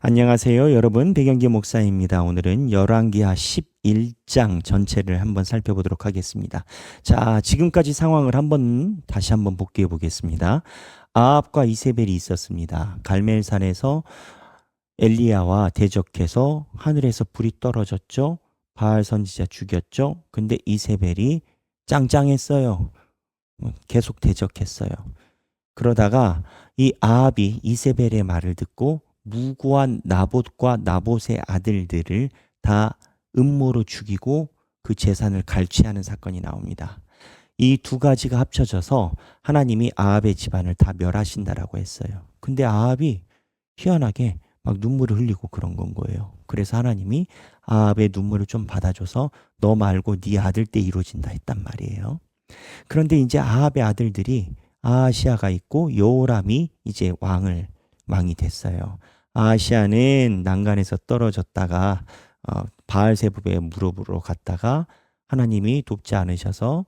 안녕하세요. 여러분. 백영기 목사입니다. 오늘은 열왕기하 11장 전체를 한번 살펴보도록 하겠습니다. 자, 지금까지 상황을 한번 다시 한번 복귀해 보겠습니다. 아합과 이세벨이 있었습니다. 갈멜산에서 엘리야와 대적해서 하늘에서 불이 떨어졌죠. 바알 선지자 죽였죠. 근데 이세벨이 짱짱했어요. 계속 대적했어요. 그러다가 이 아합이 이세벨의 말을 듣고 무고한 나봇과 나봇의 아들들을 다 음모로 죽이고 그 재산을 갈취하는 사건이 나옵니다. 이 두 가지가 합쳐져서 하나님이 아합의 집안을 다 멸하신다라고 했어요. 근데 아합이 희한하게 막 눈물을 흘리고 그런 건 거예요. 그래서 하나님이 아합의 눈물을 좀 받아줘서 너 말고 네 아들 때 이루어진다 했단 말이에요. 그런데 이제 아합의 아들들이 아시아가 있고 요람이 이제 왕을 왕이 됐어요. 아시아는 난간에서 떨어졌다가 어, 바알세부의 무릎으로 갔다가 하나님이 돕지 않으셔서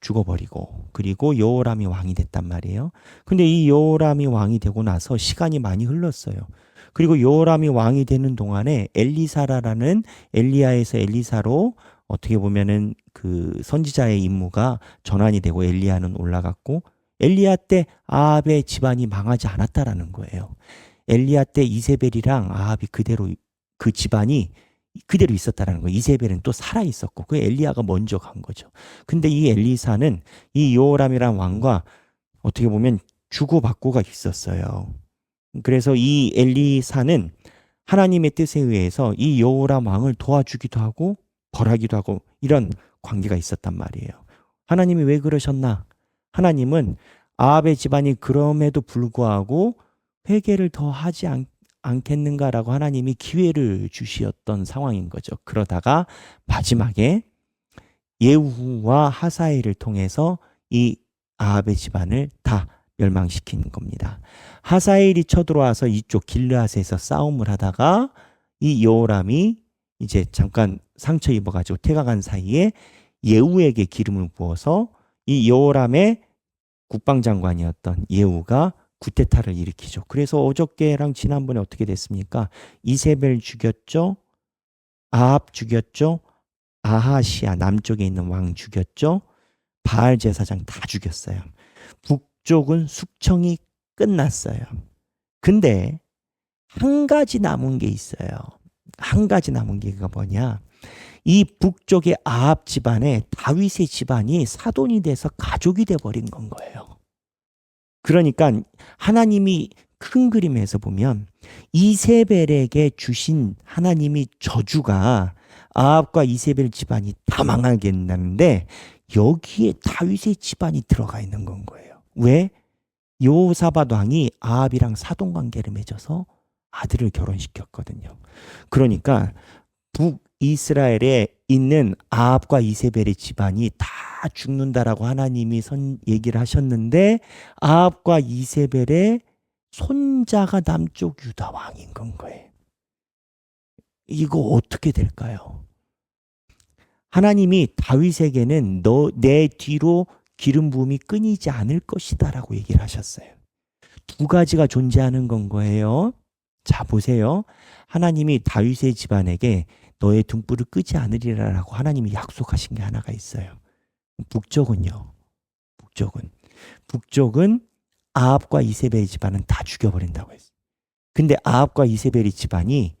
죽어버리고 그리고 여호람이 왕이 됐단 말이에요. 근데 이 여호람이 왕이 되고 나서 시간이 많이 흘렀어요. 그리고 여호람이 왕이 되는 동안에 엘리사라라는 엘리야에서 엘리사로 어떻게 보면은 그 선지자의 임무가 전환이 되고 엘리야는 올라갔고 엘리야 때 아합의 집안이 망하지 않았다라는 거예요. 엘리야 때 이세벨이랑 아합이 그대로 그 집안이 그대로 있었다라는 거예요. 이세벨은 또 살아 있었고 그 엘리야가 먼저 간 거죠. 근데 이 엘리사는 이 요람이란 왕과 어떻게 보면 주고받고가 있었어요. 그래서 이 엘리사는 하나님의 뜻에 의해서 이 여호람 왕을 도와주기도 하고 벌하기도 하고 이런 관계가 있었단 말이에요. 하나님이 왜 그러셨나? 하나님은 아합의 집안이 그럼에도 불구하고 회개를 더 하지 않, 않겠는가라고 하나님이 기회를 주시었던 상황인 거죠. 그러다가 마지막에 예후와 하사엘을 통해서 이 아합의 집안을 다 멸망시킨 겁니다. 하사엘이 쳐들어와서 이쪽 길르앗에서 싸움을 하다가 이 여호람이 이제 잠깐 상처 입어가지고 태가간 사이에 예후에게 기름을 부어서 이 여호람의 국방장관이었던 예후가 구테타를 일으키죠. 그래서 어저께랑 지난번에 어떻게 됐습니까? 이세벨 죽였죠. 아합 죽였죠. 아하시아 남쪽에 있는 왕 죽였죠. 바알 제사장 다 죽였어요. 북쪽은 숙청이 끝났어요. 근데 한 가지 남은 게 있어요. 한 가지 남은 게가 뭐냐? 이 북쪽의 아합 집안에 다윗의 집안이 사돈이 돼서 가족이 돼 버린 건 거예요. 그러니까 하나님이 큰 그림에서 보면 이세벨에게 주신 하나님이 저주가 아합과 이세벨 집안이 다 망하겠다는데 여기에 다윗의 집안이 들어가 있는 건 거예요. 왜? 요사밧 왕이 아합이랑 사돈 관계를 맺어서 아들을 결혼시켰거든요. 그러니까 북 이스라엘에 있는 아합과 이세벨의 집안이 다 죽는다라고 하나님이 선 얘기를 하셨는데 아합과 이세벨의 손자가 남쪽 유다 왕인 건 거예요. 이거 어떻게 될까요? 하나님이 다윗에게는 너 내 뒤로 기름 부음이 끊이지 않을 것이다라고 얘기를 하셨어요. 두 가지가 존재하는 건 거예요. 자 보세요. 하나님이 다윗의 집안에게 너의 등불을 끄지 않으리라라고 하나님이 약속하신 게 하나가 있어요. 북쪽은요. 북쪽은 북쪽은 아합과 이세벨 집안은 다 죽여버린다고 했어요. 근데 아합과 이세벨의 집안이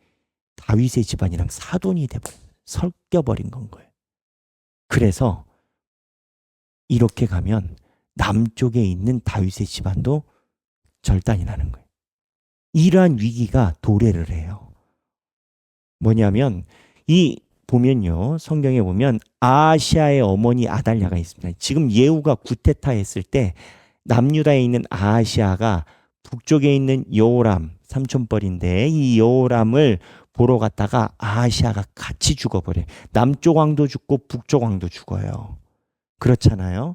다윗의 집안이랑 사돈이 돼버린 섞여버린 건 거예요. 그래서 이렇게 가면 남쪽에 있는 다윗의 집안도 절단이 나는 거예요. 이러한 위기가 도래를 해요. 뭐냐면 이 보면요. 성경에 보면 아시아의 어머니 아달랴가 있습니다. 지금 예후가 구테타 했을 때 남유다에 있는 아시아가 북쪽에 있는 여호람 삼촌뻘인데 이 여호람을 보러 갔다가 아시아가 같이 죽어버려요. 남쪽 왕도 죽고 북쪽 왕도 죽어요. 그렇잖아요.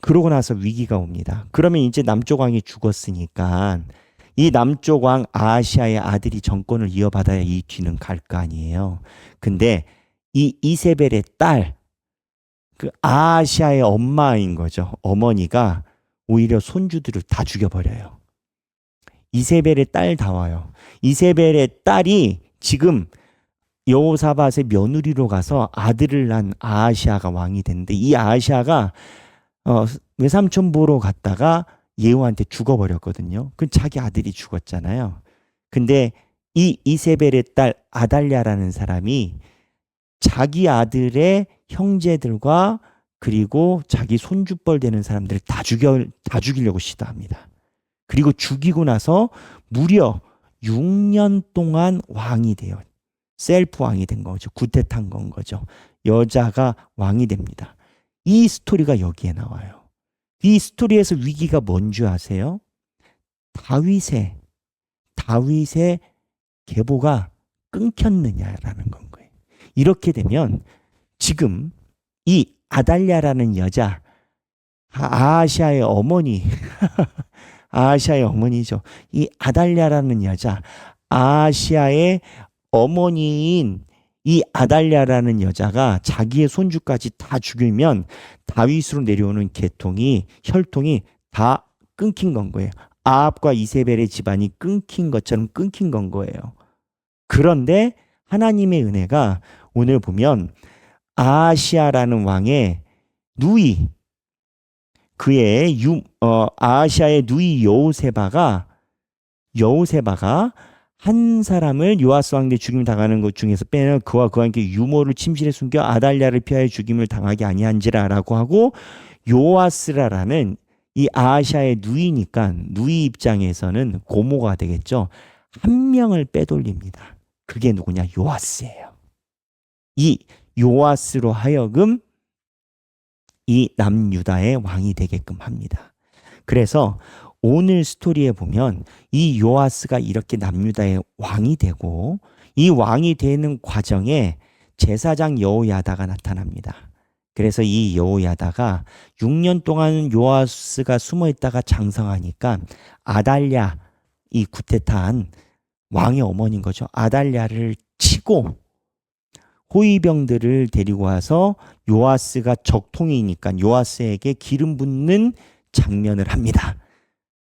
그러고 나서 위기가 옵니다. 그러면 이제 남쪽 왕이 죽었으니까 이 남쪽 왕 아시아의 아들이 정권을 이어받아야 이 뒤는 갈 거 아니에요. 근데 이 이세벨의 딸, 그 아시아의 엄마인 거죠. 어머니가 오히려 손주들을 다 죽여버려요. 이세벨의 딸 다와요. 이세벨의 딸이 지금 여호사밧의 며느리로 가서 아들을 낳은 아하시아가 왕이 됐는데 이 아하시아가 어, 외삼촌 보러 갔다가 예후한테 죽어버렸거든요. 그 자기 아들이 죽었잖아요. 근데 이 이세벨의 딸 아달랴라는 사람이 자기 아들의 형제들과 그리고 자기 손주뻘 되는 사람들을 다 죽여 다 죽이려고 시도합니다. 그리고 죽이고 나서 무려 6년 동안 왕이 돼요. 셀프 왕이 된 거죠. 구태탄 건 거죠. 여자가 왕이 됩니다. 이 스토리가 여기에 나와요. 이 스토리에서 위기가 뭔줄 아세요? 다윗의 다윗의 계보가 끊겼느냐라는 건 거예요. 이렇게 되면 지금 이 아달랴라는 여자 아시아의 어머니 아시아의 어머니죠. 이 아달랴라는 여자 아시아의 어머니인 이 아달랴라는 여자가 자기의 손주까지 다 죽이면 다윗으로 내려오는 계통이 혈통이 다 끊긴 건 거예요. 아합과 이세벨의 집안이 끊긴 것처럼 끊긴 건 거예요. 그런데 하나님의 은혜가 오늘 보면 아시아라는 왕의 누이 그의 유, 어, 아시아의 누이 여우세바가 여우세바가 한 사람을 요아스 왕대 죽임을 당하는 것 중에서 빼면 그와 그와 함께 유모를 침실에 숨겨 아달랴를 피하여 죽임을 당하게 아니한지라라고 하고 요아스라라는 이 아시아의 누이니까 누이 입장에서는 고모가 되겠죠. 한 명을 빼돌립니다. 그게 누구냐? 요아스예요. 이 요아스로 하여금 이 남유다의 왕이 되게끔 합니다. 그래서 오늘 스토리에 보면 이 요아스가 이렇게 남유다의 왕이 되고 이 왕이 되는 과정에 제사장 여호야다가 나타납니다. 그래서 이 여호야다가 6년 동안 요아스가 숨어 있다가 장성하니까 아달랴 이 구테타한 왕의 어머니인 거죠. 아달랴를 치고 호위병들을 데리고 와서 요아스가 적통이니까 요아스에게 기름 붓는 장면을 합니다.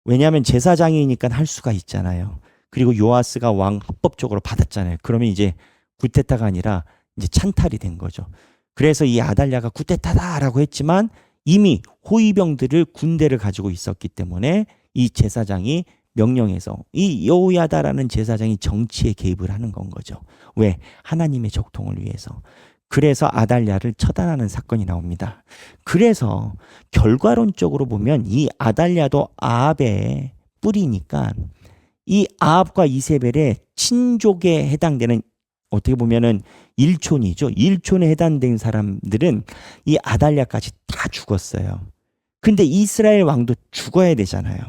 왜냐하면 제사장이니까 할 수가 있잖아요. 그리고 요아스가 왕 합법적으로 받았잖아요. 그러면 이제 구테타가 아니라 이제 찬탈이 된 거죠. 그래서 이 아달랴가 구테타다라고 했지만 이미 호위병들을 군대를 가지고 있었기 때문에 이 제사장이 명령해서 이 여호야다라는 제사장이 정치에 개입을 하는 건 거죠. 왜? 하나님의 적통을 위해서. 그래서 아달랴를 처단하는 사건이 나옵니다. 그래서 결과론적으로 보면 이 아달랴도 아합의 뿌리니까 이 아합과 이세벨의 친족에 해당되는 어떻게 보면은 일촌이죠. 일촌에 해당된 사람들은 이 아달랴까지 다 죽었어요. 근데 이스라엘 왕도 죽어야 되잖아요.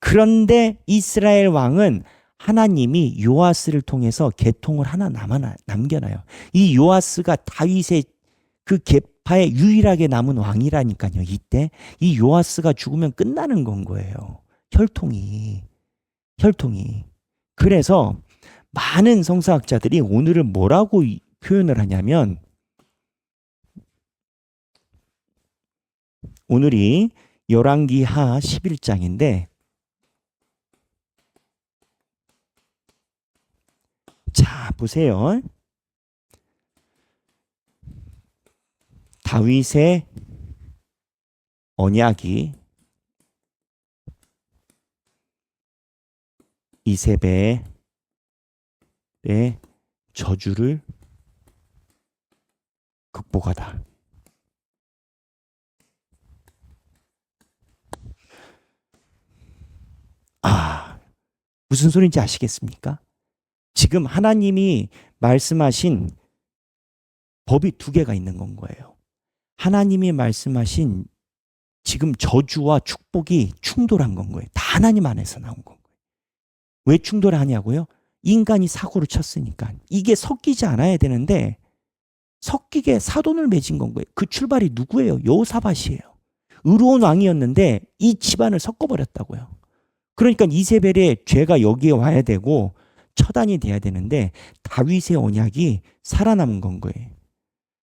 그런데 이스라엘 왕은 하나님이 요아스를 통해서 계통을 하나 남아 남겨놔요. 이 요아스가 다윗의 그 계파에 유일하게 남은 왕이라니까요. 이때 이 요아스가 죽으면 끝나는 건 거예요. 혈통이 혈통이. 그래서 많은 성사학자들이 오늘을 뭐라고 표현을 하냐면 오늘이 열왕기하 11장인데 자, 보세요. 다윗의 언약이 이세벨의 저주를 극복하다. 아, 무슨 소리인지 아시겠습니까? 지금 하나님이 말씀하신 법이 두 개가 있는 건 거예요. 하나님이 말씀하신 지금 저주와 축복이 충돌한 건 거예요. 다 하나님 안에서 나온 건 거예요. 왜 충돌하냐고요? 인간이 사고를 쳤으니까. 이게 섞이지 않아야 되는데 섞이게 사돈을 맺은 건 거예요. 그 출발이 누구예요? 여호사밧이에요. 의로운 왕이었는데 이 집안을 섞어버렸다고요. 그러니까 이세벨의 죄가 여기에 와야 되고 처단이 돼야 되는데 다윗의 언약이 살아남은 건 거예요.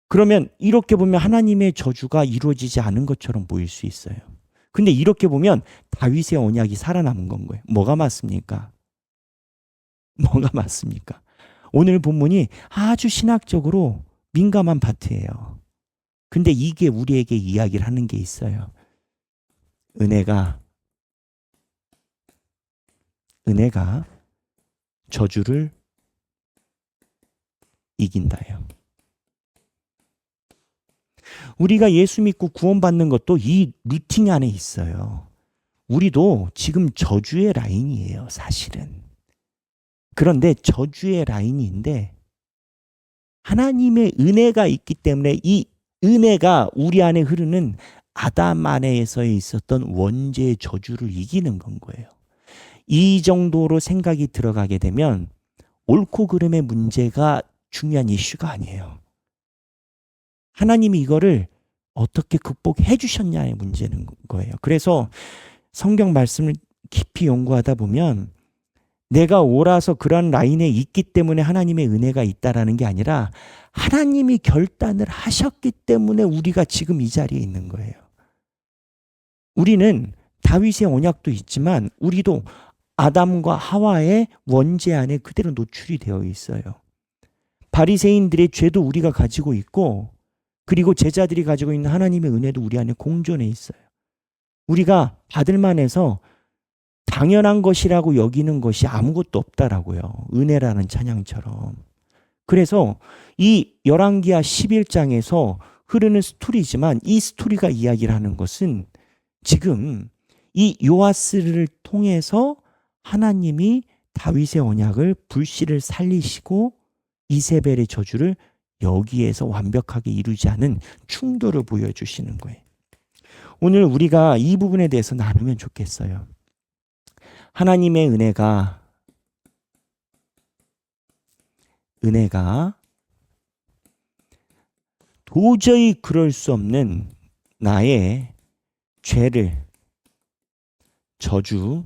그러면 이렇게 보면 하나님의 저주가 이루어지지 않은 것처럼 보일 수 있어요. 근데 이렇게 보면 다윗의 언약이 살아남은 건 거예요. 뭐가 맞습니까? 뭐가 맞습니까? 오늘 본문이 아주 신학적으로 민감한 파트예요. 근데 이게 우리에게 이야기를 하는 게 있어요. 은혜가 은혜가 저주를 이긴다요. 우리가 예수 믿고 구원받는 것도 이 루팅 안에 있어요. 우리도 지금 저주의 라인이에요, 사실은. 그런데 저주의 라인인데 하나님의 은혜가 있기 때문에 이 은혜가 우리 안에 흐르는 아담 안에서 있었던 원죄의 저주를 이기는 건 거예요. 이 정도로 생각이 들어가게 되면 옳고 그름의 문제가 중요한 이슈가 아니에요. 하나님이 이거를 어떻게 극복해 주셨냐의 문제는 거예요. 그래서 성경 말씀을 깊이 연구하다 보면 내가 옳아서 그런 라인에 있기 때문에 하나님의 은혜가 있다라는 게 아니라 하나님이 결단을 하셨기 때문에 우리가 지금 이 자리에 있는 거예요. 우리는 다윗의 언약도 있지만 우리도 아담과 하와의 원죄 안에 그대로 노출이 되어 있어요. 바리새인들의 죄도 우리가 가지고 있고 그리고 제자들이 가지고 있는 하나님의 은혜도 우리 안에 공존해 있어요. 우리가 받을 만해서 당연한 것이라고 여기는 것이 아무것도 없다라고요. 은혜라는 찬양처럼. 그래서 이 열왕기하 11장에서 흐르는 스토리지만 이 스토리가 이야기를 하는 것은 지금 이 요아스를 통해서 하나님이 다윗의 언약을 불씨를 살리시고 이세벨의 저주를 여기에서 완벽하게 이루지 않은 충돌을 보여주시는 거예요. 오늘 우리가 이 부분에 대해서 나누면 좋겠어요. 하나님의 은혜가 은혜가 도저히 그럴 수 없는 나의 죄를 저주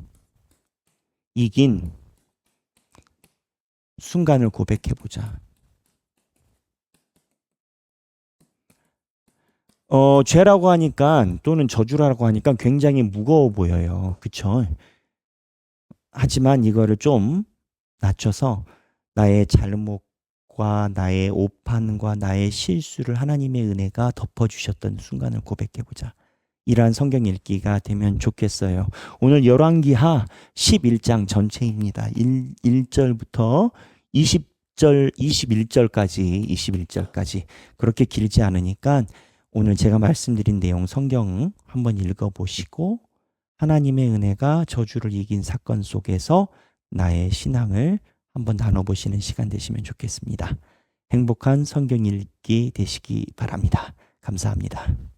이긴 순간을 고백해 보자. 어, 죄라고 하니까 또는 저주라고 하니까 굉장히 무거워 보여요. 그쵸? 하지만 이거를 좀 낮춰서 나의 잘못과 나의 오판과 나의 실수를 하나님의 은혜가 덮어주셨던 순간을 고백해보자. 이러한 성경 읽기가 되면 좋겠어요. 오늘 열왕기하 11장 전체입니다. 1, 1절부터 20절, 21절까지, 21절까지 그렇게 길지 않으니까 오늘 제가 말씀드린 내용 성경 한번 읽어 보시고 하나님의 은혜가 저주를 이긴 사건 속에서 나의 신앙을 한번 나눠 보시는 시간 되시면 좋겠습니다. 행복한 성경 읽기 되시기 바랍니다. 감사합니다.